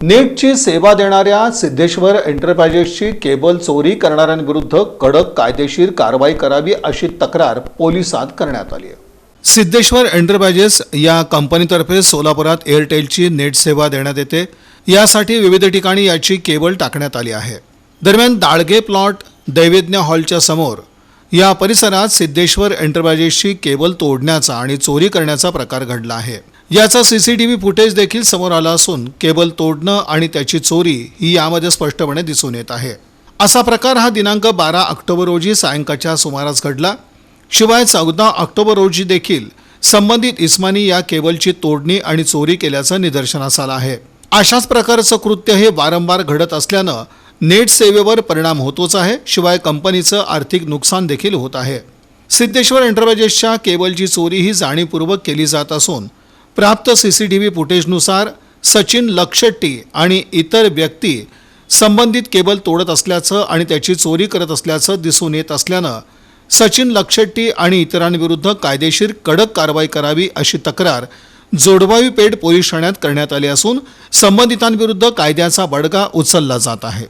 नेटची सेवा देणाऱ्या सिद्धेश्वर एंटरप्राइजेसची केबल चोरी करणाऱ्यांविरुद्ध कडक कायदेशीर कारवाई करावी अशी तक्रार पोलिसात करण्यात आली आहे. सिद्धेश्वर एंटरप्राइजेस या कंपनीतर्फे सोलापुरात एअरटेलची नेट सेवा देण्यात येते. यासाठी विविध ठिकाणी याची केबल टाकण्यात आली आहे. दरम्यान दाळगे प्लॉट दैवेज्ञ हॉलच्या समोर या परिसरात सिद्धेश्वर एंटरप्राइजेसची केबल तोडण्याचा आणि चोरी करण्याचा प्रकार घडला आहे. याचा सीसीटीव्ही फुटेज देखील समोर आला असून केबल तोडणं आणि त्याची चोरी ही यामध्ये स्पष्टपणे दिसून येत आहे. असा प्रकार हा दिनांक बारा ऑक्टोबर रोजी सायंकाळच्या सुमारास घडला. शिवाय चौदा ऑक्टोबर रोजी देखील संबंधित इस्मानी या केबलची तोडणी आणि चोरी केल्याचं निदर्शनास आलं आहे. अशाच प्रकारचं कृत्य हे वारंवार घडत असल्यानं नेट सेवेवर परिणाम होतोच आहे शिवाय कंपनीचं आर्थिक नुकसान देखील होत आहे. सिद्धेश्वर एंटरप्राइजेसच्या केबलची चोरी ही जाणीवपूर्वक केली जात असून प्राप्त सी सी टी व्ही फुटेजनुसार सचिन लक्षट्टी आणि इतर व्यक्ती संबंधित केबल तोडत असल्याचं आणि त्याची चोरी करत असल्याचं दिसून येत असल्यानं सचिन लक्षट्टी आणि इतरांविरुद्ध कायदेशीर कडक कारवाई करावी अशी तक्रार जोडवावी पेठ पोलीस ठाण्यात करण्यात आली असून संबंधितांविरुद्ध कायद्याचा बडगा उचलला जात आहे.